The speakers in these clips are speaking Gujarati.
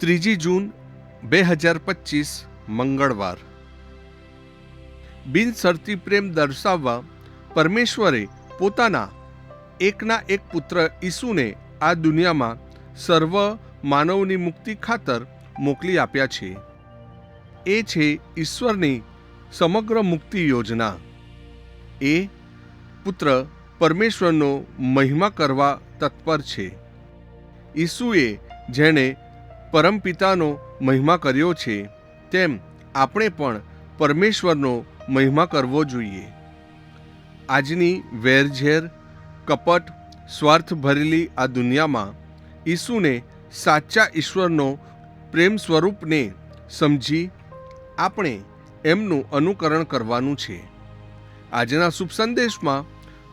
ત્રીજી જૂન બે હજાર પચીસ, મંગળવાર. બિનસરતી પ્રેમ દર્શાવવા પરમેશ્વરે પોતાના એકના એક પુત્ર ઈસુને આ દુનિયામાં સર્વ માનવની મુક્તિ ખાતર મોકલી આપ્યા છે. એ છે ઈશ્વરની સમગ્ર મુક્તિ યોજના. એ પુત્ર પરમેશ્વરનો મહિમા કરવા તત્પર છે. ઈસુએ જેણે પરમપિતાનો મહિમા કર્યો છે, તેમ આપણે પણ પરમેશ્વરનો મહિમા કરવો જોઈએ. આજની વેરઝેર, કપટ સ્વાર્થ ભરેલી આ દુનિયામાં ઈસુને સાચા ઈશ્વરનો પ્રેમ સ્વરૂપને સમજી આપણે એમનું અનુકરણ કરવાનું છે. આજના શુભ સંદેશમાં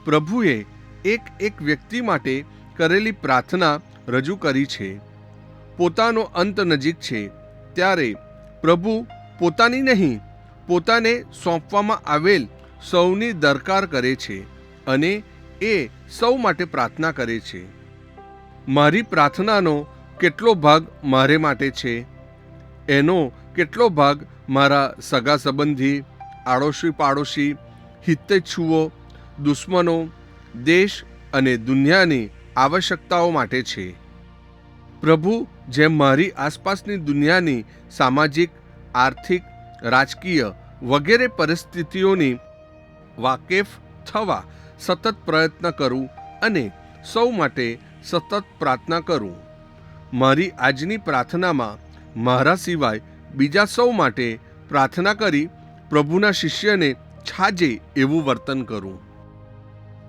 પ્રભુએ એક એક વ્યક્તિ માટે કરેલી પ્રાર્થના રજૂ કરી છે. પોતાનો અંત નજીક છે. ત્યારે પ્રભુ પોતાની નહીં, પોતાને સોંપવામાં આવેલ સૌની દરકાર કરે છે અને એ સૌ માટે પ્રાર્થના કરે છે. મારી પ્રાર્થનાનો કેટલો ભાગ મારે માટે છે? એનો કેટલો ભાગ મારા સગા સંબંધી આડોશી પાડોશી હિતેચ્છુઓ, દુશ્મનો, દેશ અને દુનિયાની આવશ્યકતાઓ માટે છે? પ્રભુ જેમ મારી આસપાસની દુનિયાની સામાજિક, આર્થિક, રાજકીય વગેરે પરિસ્થિતિઓની વાકેફ થવા સતત પ્રયત્ન કરું અને સૌ માટે સતત પ્રાર્થના કરું. મારી આજની પ્રાર્થનામાં મારા સિવાય બીજા સૌ માટે પ્રાર્થના કરી પ્રભુના શિષ્યને છાજે એવું વર્તન કરું.